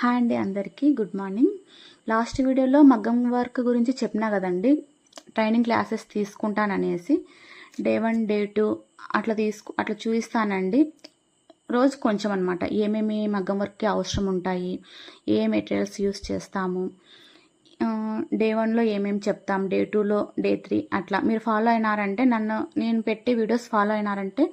Hi అండి అందరికీ. Good morning. Last వీడియోలో మగ్గం వర్క్ గురించి చెప్పినా కదండి. ట్రైనింగ్ క్లాసెస్ తీసుకుంటాననేసి డే వన్ డే టూ అట్లా తీసుకు అట్లా చూపిస్తానండి రోజు కొంచెం అనమాట ఏమేమి మగ్గం వర్క్కి అవసరం ఉంటాయి? ఏ మెటీరియల్స్ యూస్ చేస్తాము? డే వన్లో ఏమేమి చెప్తాం? డే టూలో డే త్రీ అట్లా. మీరు ఫాలో అయినారంటే నన్ను నేను పెట్టే వీడియోస్ ఫాలో అయినారంటే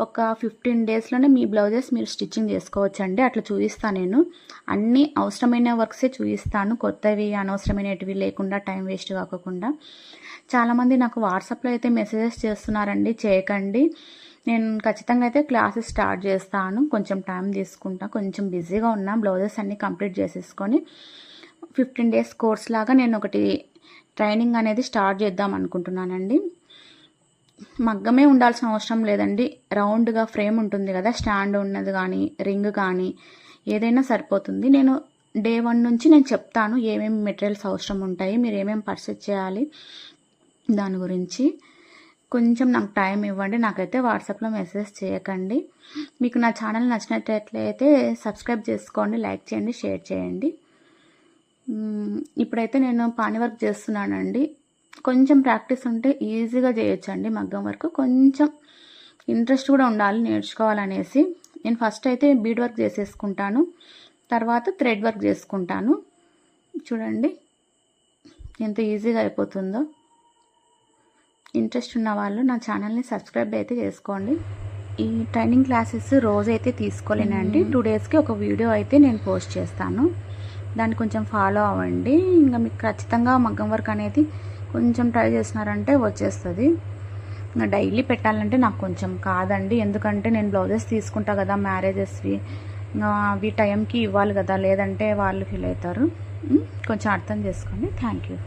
ఒక ఫిఫ్టీన్ డేస్లోనే మీ బ్లౌజెస్ మీరు స్టిచ్చింగ్ చేసుకోవచ్చండి. అట్లా చూపిస్తాను నేను. అన్ని అవసరమైన వర్క్సే చూపిస్తాను. కొత్తవి అనవసరమైనటివి లేకుండా టైం వేస్ట్ కాకుండా. చాలామంది నాకు వాట్సాప్లో అయితే మెసేజెస్ చేస్తున్నారండి చేయకండి. నేను ఖచ్చితంగా అయితే క్లాసెస్ స్టార్ట్ చేస్తాను. కొంచెం టైం తీసుకుంటా. కొంచెం బిజీగా ఉన్నా బ్లౌజెస్ అన్నీ కంప్లీట్ చేసేసుకొని ఫిఫ్టీన్ డేస్ కోర్స్ లాగా నేను ఒకటి ట్రైనింగ్ అనేది స్టార్ట్ చేద్దాం అనుకుంటున్నానండి. మగ్గమే ఉండాల్సిన అవసరం లేదండి. రౌండ్గా ఫ్రేమ్ ఉంటుంది కదా స్టాండ్ ఉన్నది కానీ రింగ్ కానీ ఏదైనా సరిపోతుంది. నేను డే వన్ నుంచి నేను చెప్తాను ఏమేమి మెటీరియల్స్ అవసరం ఉంటాయి మీరు ఏమేమి పర్చేజ్ చేయాలి దాని గురించి. కొంచెం నాకు టైం ఇవ్వండి నాకైతే వాట్సాప్లో మెసేజ్ చేయకండి. మీకు నా ఛానల్ నచ్చినట్లయితే సబ్స్క్రైబ్ చేసుకోండి లైక్ చేయండి షేర్ చేయండి. ఇప్పుడైతే నేను పాని వర్క్ చేస్తున్నానండి. కొంచెం ప్రాక్టీస్ ఉంటే ఈజీగా చేయొచ్చండి మగ్గం వర్క్. కొంచెం ఇంట్రెస్ట్ కూడా ఉండాలి నేర్చుకోవాలనేసి. నేను ఫస్ట్ అయితే బీడ్ వర్క్ చేసేసుకుంటాను. తర్వాత థ్రెడ్ వర్క్ చేసుకుంటాను. చూడండి ఎంత ఈజీగా అయిపోతుందో. ఇంట్రెస్ట్ ఉన్న వాళ్ళు నా ఛానల్ని సబ్స్క్రైబ్ అయితే చేసుకోండి. ఈ ట్రైనింగ్ క్లాసెస్ రోజైతే తీసుకోలేనండి. టూ డేస్కి ఒక వీడియో అయితే నేను పోస్ట్ చేస్తాను. దాన్ని కొంచెం ఫాలో అవ్వండి. ఇంకా మీకు ఖచ్చితంగా మగ్గం వర్క్ అనేది కొంచెం ట్రై చేసినారంటే వచ్చేస్తుంది. ఇంకా డైలీ పెట్టాలంటే నాకు కొంచెం కాదండి. ఎందుకంటే నేను బ్లౌజెస్ తీసుకుంటా కదా మ్యారేజెస్వి. అవి టైంకి ఇవ్వాలి కదా లేదంటే వాళ్ళు ఫీల్ అవుతారు. కొంచెం అర్థం చేసుకోండి. Thank you.